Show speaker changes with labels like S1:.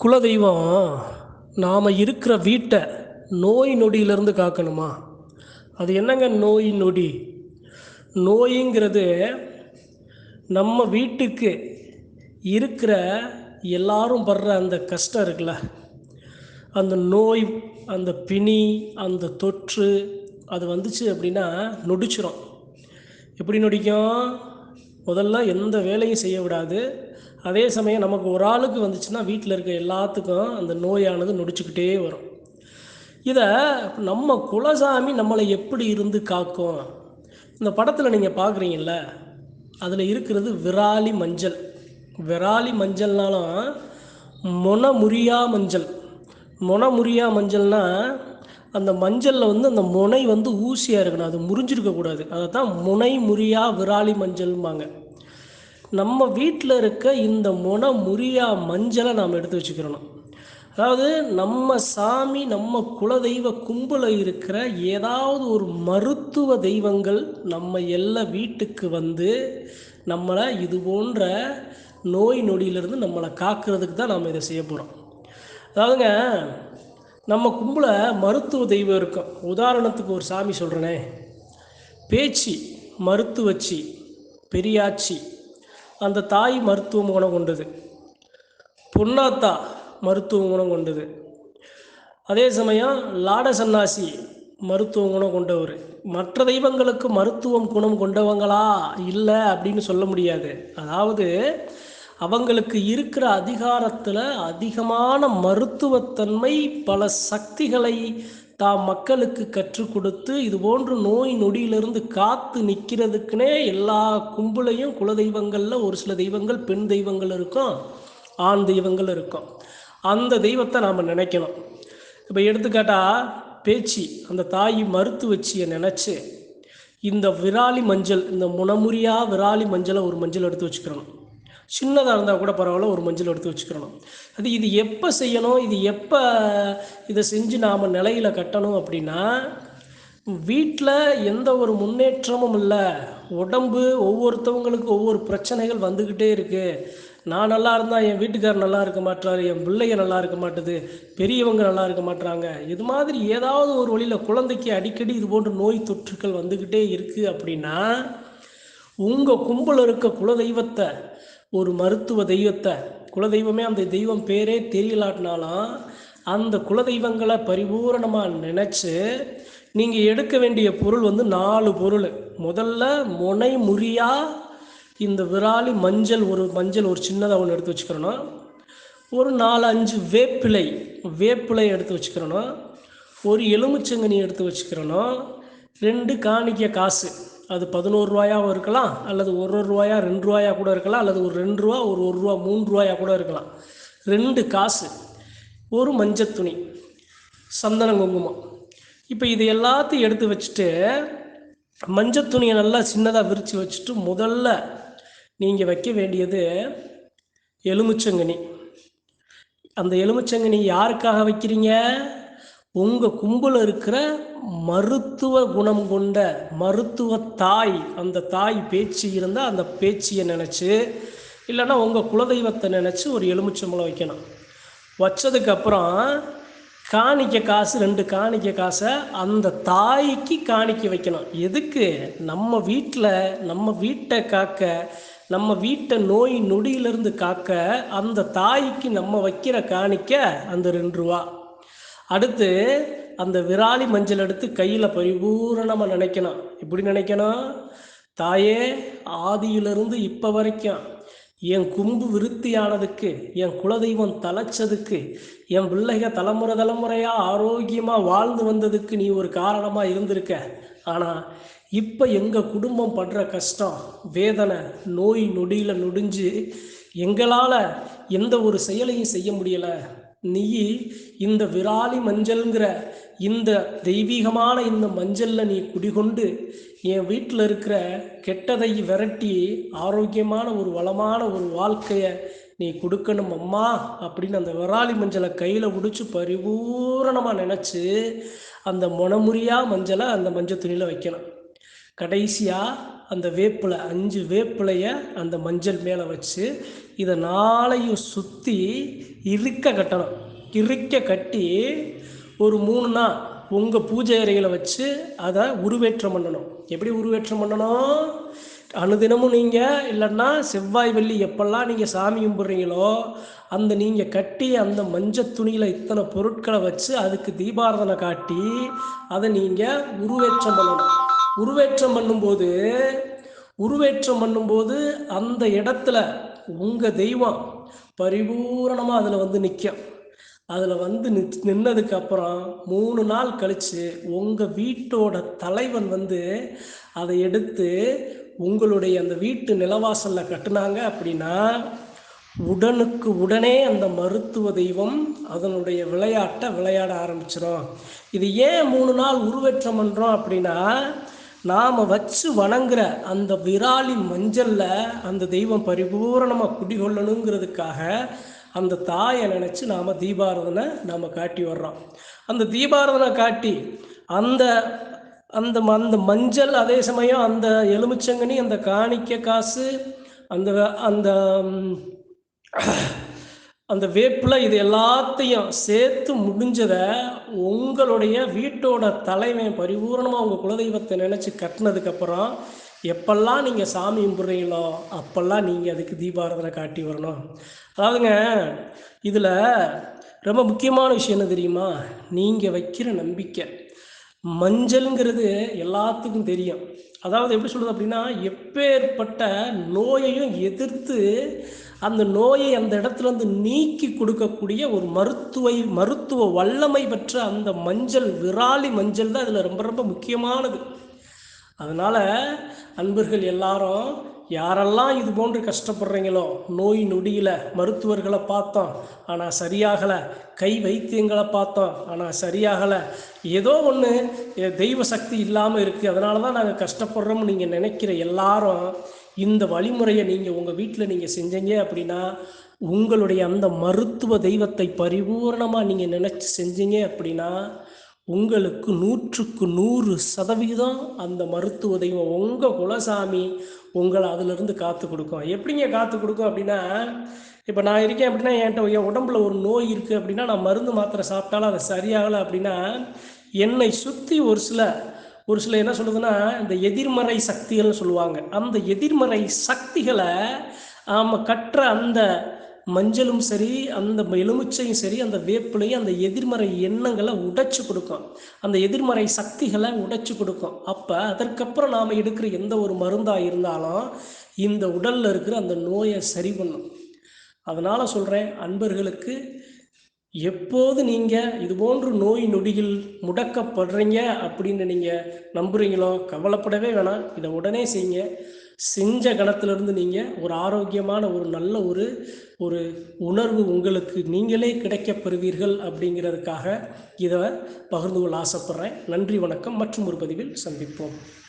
S1: குலதெய்வம் நாம் இருக்கிற வீட்டை நோய் நொடியிலேருந்து காக்கணுமா? அது என்னங்க நோய் நொடி? நோய்ங்கிறது நம்ம வீட்டுக்கு இருக்கிற எல்லாரும் படுற அந்த கஷ்டம் இருக்குல்ல. அந்த நோய் அந்த பிணி அந்த தொற்று அது வந்துச்சு அப்படின்னா நொடிச்சிரும். எப்படி நொடிக்கும்? முதல்ல எந்த வேலையும் செய்ய விடாது அதே சமயம் நமக்கு ஒரு ஆளுக்கு வந்துச்சுன்னா வீட்டில் இருக்க எல்லாத்துக்கும் அந்த நோயானது நொடிச்சுக்கிட்டே வரும். இதை நம்ம குலசாமி நம்மளை எப்படி இருந்து காக்கும்? இந்த படத்தில் நீங்கள் பார்க்குறீங்கல்ல அதில் இருக்கிறது விராலி மஞ்சள். விராலி மஞ்சள்னாலும் மொனமுறியா மஞ்சள். மொனமுறியா மஞ்சள்னால் அந்த மஞ்சளில் வந்து அந்த முனை வந்து ஊசியாக இருக்கணும். அது முறிஞ்சிருக்கக்கூடாது. அதை தான் முனை முறியா விராலி மஞ்சள்பாங்க நம்ம வீட்டில் இருக்க இந்த முனை முறியா மஞ்சளை நாம் எடுத்து வச்சுக்கிறணும். அதாவது நம்ம சாமி நம்ம குலதெய்வ கும்பல இருக்கிற ஏதாவது ஒரு மருத்துவ தெய்வங்கள் நம்ம எல்லா வீட்டுக்கு வந்து நம்மளை இது போன்ற நோய் நொடியிலிருந்து நம்மளை காக்கிறதுக்கு தான் நம்ம இதை செய்ய போகிறோம் அதாவதுங்க நம்ம கும்பல மருத்துவ தெய்வம் இருக்கும். உதாரணத்துக்கு ஒரு சாமி சொல்கிறேனே பேச்சு மருத்துவச்சி பெரியாச்சி அந்த தாய் மருத்துவ குணம் கொண்டது. பொன்னாத்தா மருத்துவ குணம் கொண்டது. அதே சமயம் லாட சன்னாசி மருத்துவ குணம் கொண்டவர். மற்ற தெய்வங்களுக்கு மருத்துவம் குணம் கொண்டவங்களா? இல்லை அப்படின்னு சொல்ல முடியாது. அதாவது அவங்களுக்கு இருக்கிற அதிகாரத்தில் அதிகமான மருத்துவத்தன்மை பல சக்திகளை தாம் மக்களுக்கு கற்றுக் கொடுத்து இது போன்று நோய் நொடியிலிருந்து காத்து நிற்கிறதுக்குனே எல்லா கும்பலையும் குலதெய்வங்களில் ஒரு சில தெய்வங்கள் பெண் தெய்வங்கள் இருக்கும் ஆண் தெய்வங்கள் இருக்கும். அந்த தெய்வத்தை நாம் நினைக்கணும். இப்போ எடுத்துக்காட்டா பேச்சு அந்த தாய் மருத்துவச்சியை நினச்சி இந்த விராலி மஞ்சள் இந்த முனமுறியா விராலி மஞ்சளை ஒரு மஞ்சள் எடுத்து வச்சுக்கிறணும் சின்னதாக இருந்தால் கூட பரவாயில்ல ஒரு மஞ்சள் எடுத்து வச்சுக்கிறணும் அது இது எப்போ செய்யணும் இது எப்போ இதை செஞ்சு நாம் நிலையில் கட்டணும் அப்படின்னா வீட்டில் எந்த ஒரு முன்னேற்றமும் இல்லை. உடம்பு ஒவ்வொருத்தவங்களுக்கு ஒவ்வொரு பிரச்சனைகள் வந்துக்கிட்டே இருக்குது நான் நல்லா இருந்தால் என் வீட்டுக்கார் நல்லா இருக்க மாட்டார் என் பிள்ளைங்க நல்லா இருக்க மாட்டுது பெரியவங்க நல்லா இருக்க மாட்டுறாங்க இது மாதிரி ஏதாவது ஒரு வழியில் குழந்தைக்கு அடிக்கடி இது போன்ற நோய் தொற்றுக்கள் வந்துக்கிட்டே இருக்குது அப்படின்னா உங்கள் கும்பல் இருக்க குலதெய்வத்தை ஒரு மருத்துவ தெய்வத்தை குலதெய்வமே அந்த தெய்வம் பேரே தெரியலாட்டினாலும் அந்த குலதெய்வங்களை பரிபூரணமாக நினச்சி நீங்கள் எடுக்க வேண்டிய பொருள் வந்து நாலு பொருள். முதல்ல முனை முறியாக இந்த விராலி மஞ்சள் ஒரு மஞ்சள் ஒரு சின்னதாக ஒன்று எடுத்து வச்சுக்கிறணும். ஒரு நாலு அஞ்சு வேப்பிலை வேப்பிலை எடுத்து வச்சுக்கிறணும். ஒரு எலுமிச்சங்கனி எடுத்து வச்சுக்கிறணும். ரெண்டு காணிக்க காசு. அது பதினோரு ரூபாயாகவும் இருக்கலாம் அல்லது ஒரு ஒரு ரூபாயா ரெண்டு ரூபாயா கூட இருக்கலாம் அல்லது ஒரு ரெண்டு ரூபா ஒரு ஒரு ரூபா மூணு ரூபாயா கூட இருக்கலாம். ரெண்டு காசு ஒரு மஞ்சள் துணி சந்தன குங்குமம். இப்போ இது எல்லாத்தையும் எடுத்து வச்சுட்டு மஞ்சள் துணியை நல்லா சின்னதாக விரித்து வச்சுட்டு முதல்ல நீங்கள் வைக்க வேண்டியது எலுமிச்சங்கனி. அந்த எலுமிச்சங்கனி யாருக்காக வைக்கிறீங்க? உங்கள் கும்பல் இருக்கிற மருத்துவ குணம் கொண்ட மருத்துவ தாய் அந்த தாய் பேச்சு இருந்தால் அந்த பேச்சியை நினச்சி இல்லைன்னா உங்கள் குலதெய்வத்தை நினச்சி ஒரு எலுமிச்சம்பளம் வைக்கணும். வச்சதுக்கப்புறம் காணிக்க காசு ரெண்டு காணிக்க காசை அந்த தாய்க்கு காணிக்க வைக்கணும். எதுக்கு? நம்ம வீட்டில் நம்ம வீட்டை காக்க நம்ம வீட்டை நோய் நொடியிலிருந்து காக்க அந்த தாய்க்கு நம்ம வைக்கிற காணிக்க அந்த ரெண்டு ரூபா. அடுத்து அந்த விராலி மஞ்சள் எடுத்து கையில் பரிபூரணமாக நினைக்கணும். எப்படி நினைக்கணும்? தாயே ஆதியிலிருந்து இப்போ வரைக்கும் என் கும்பு விருத்தியானதுக்கு என் குலதெய்வம் தலைச்சதுக்கு என் பிள்ளைக தலைமுறை தலைமுறையாக ஆரோக்கியமாக வாழ்ந்து வந்ததுக்கு நீ ஒரு காரணமாக இருந்திருக்க. ஆனால் இப்போ எங்கள் குடும்பம் படுற கஷ்டம் வேதனை நோய் நொடியில் நொடிஞ்சு எங்களால் எந்த ஒரு செயலையும் செய்ய முடியலை. நீ இந்த விராலி மஞ்சள்ங்கிற இந்த தெய்வீகமான இந்த மஞ்சளில் நீ குடிகொண்டு என் வீட்டில் இருக்கிற கெட்டதை விரட்டி ஆரோக்கியமான ஒரு வளமான ஒரு வாழ்க்கையை நீ கொடுக்கணும் அம்மா அப்படின்னு அந்த விராலி மஞ்சளை கையில் பிடிச்சி பரிபூரணமாக நினச்சி அந்த முனமுறியா மஞ்சளை அந்த மஞ்சள் துணியில் வைக்கணும். கடைசியாக அந்த வேப்பிலை அஞ்சு வேப்பிலையை அந்த மஞ்சள் மேலே வச்சு இதை நாளையும் சுற்றி இறுக்க கட்டணும். இறுக்க கட்டி ஒரு மூணு நாள் உங்கள் பூஜை அறைகளை வச்சு அதை உருவேற்றம் பண்ணணும். எப்படி உருவேற்றம் பண்ணணும்? அனுதினமும் நீங்கள் இல்லைன்னா செவ்வாய் வெள்ளி எப்பெல்லாம் நீங்கள் சாமி கும்பிட்றீங்களோ அந்த நீங்கள் கட்டி அந்த மஞ்சள் துணியில் இத்தனை பொருட்களை வச்சு அதுக்கு தீபாரதனை காட்டி அதை நீங்கள் உருவேற்றம் பண்ணணும். உருவேற்றம் பண்ணும்போது உருவேற்றம் பண்ணும்போது அந்த இடத்துல உங்கள் தெய்வம் பரிபூரணமாக அதில் வந்து நிற்கும் அதில் வந்து நி நின்னதுக்கு அப்புறம் மூணு நாள் கழித்து உங்கள் வீட்டோட தலைவன் வந்து அதை எடுத்து உங்களுடைய அந்த வீட்டு நிலவாசலில் கட்டுனாங்க அப்படின்னா உடனுக்கு உடனே அந்த மருத்துவ தெய்வம் அதனுடைய விளையாட்டை விளையாட ஆரம்பிச்சிடும் இது ஏன் மூணு நாள் உருவேற்றம் பண்ணுறோம் அப்படின்னா நாம் வச்சு வணங்குற அந்த விராலின் மஞ்சளில் அந்த தெய்வம் பரிபூரணமாக குடிகொள்ளணுங்கிறதுக்காக அந்த தாயை நினச்சி நாம் தீபாரதனை நாம் காட்டி வர்றோம். அந்த தீபாரதனை காட்டி அந்த அந்த அந்த மஞ்சள் அதே சமயம் அந்த எலுமிச்சங்கனி அந்த காணிக்க காசு அந்த அந்த அந்த வேப்பில் இது எல்லாத்தையும் சேர்த்து முடிஞ்சதை உங்களுடைய வீட்டோட தலைவன் பரிபூரணமாக உங்கள் குலதெய்வத்தை நினச்சி கட்டினதுக்கப்புறம் எப்பெல்லாம் நீங்கள் சாமி கும்பிட்றீங்களோ அப்பெல்லாம் நீங்கள் அதுக்கு தீபாரதனை காட்டி வரணும். அதாவதுங்க இதில் ரொம்ப முக்கியமான விஷயம் என்ன தெரியுமா? நீங்கள் வைக்கிற நம்பிக்கை. மஞ்சள்ங்கிறது எல்லாத்துக்கும் தெரியும். அதாவது எப்படி சொல்கிறது அப்படின்னா எப்பேற்பட்ட நோயையும் எதிர்த்து அந்த நோயை அந்த இடத்துலேருந்து நீக்கி கொடுக்கக்கூடிய ஒரு மருத்துவ மருத்துவ வல்லமை பெற்ற அந்த மஞ்சள் விராலி மஞ்சள் தான் இதில் ரொம்ப ரொம்ப முக்கியமானது. அதனால் அன்பர்கள் எல்லாரும் யாரெல்லாம் இது போன்று கஷ்டப்படுறீங்களோ நோய் நொடியில் மருத்துவர்களை பார்த்தோம் ஆனால் சரியாகலை கை வைத்தியங்களை பார்த்தோம் ஆனால் சரியாகலை ஏதோ ஒன்று தெய்வ சக்தி இல்லாமல் இருக்குது அதனால தான் நாங்கள் கஷ்டப்படுறோம்னு நீங்கள் நினைக்கிற எல்லாரும் இந்த வழிமுறையை நீங்கள் உங்கள் வீட்டில் நீங்கள் செஞ்சீங்க அப்படின்னா உங்களுடைய அந்த மருத்துவ தெய்வத்தை பரிபூரணமாக நீங்கள் நினச்சி செஞ்சீங்க அப்படின்னா உங்களுக்கு நூற்றுக்கு நூறு சதவீதம் அந்த மருத்துவ தெய்வம் உங்கள் குலசாமி உங்களை அதிலிருந்து காத்து கொடுக்கும். எப்படிங்க காத்து கொடுக்கும் அப்படின்னா இப்போ நான் இருக்கேன் அப்படின்னா என்கிட்ட என் உடம்புல ஒரு நோய் இருக்குது அப்படின்னா நான் மருந்து மாத்திரை சாப்பிட்டாலும் அது சரியாகலை அப்படின்னா என்னை சுற்றி ஒரு சில ஒரு சில என்ன சொல்லுதுன்னா இந்த எதிர்மறை சக்திகள்னு சொல்லுவாங்க. அந்த எதிர்மறை சக்திகளை ஆம கற்ற அந்த மஞ்சளும் சரி அந்த எலுமிச்சையும் சரி அந்த வேப்பிலையும் அந்த எதிர்மறை எண்ணங்களை உடைச்சு கொடுக்கும். அந்த எதிர்மறை சக்திகளை உடைச்சு கொடுக்கும். அப்போ அதற்கப்புறம் நாம் எடுக்கிற எந்த ஒரு மருந்தாக இருந்தாலும் இந்த உடலில் இருக்கிற அந்த நோயை சரி பண்ணும். அதனால் சொல்கிறேன் அன்பர்களுக்கு எப்போது நீங்கள் இது போன்று நோய் நொடியில் முடக்கப்படுறீங்க அப்படின்னு நீங்கள் நம்புறீங்களோ கவலைப்படவே வேணாம். இதை உடனே செய்யுங்க. செஞ்ச கணத்திலிருந்து நீங்கள் ஒரு ஆரோக்கியமான ஒரு நல்ல ஒரு ஒரு உணர்வு உங்களுக்கு நீங்களே கிடைக்கப் பெறுவீர்கள் அப்படிங்கிறதுக்காக இதை பகிர்ந்து கொள்ள ஆசைப்பட்றேன். நன்றி வணக்கம். மற்றும் ஒரு பதிவில் சந்திப்போம்.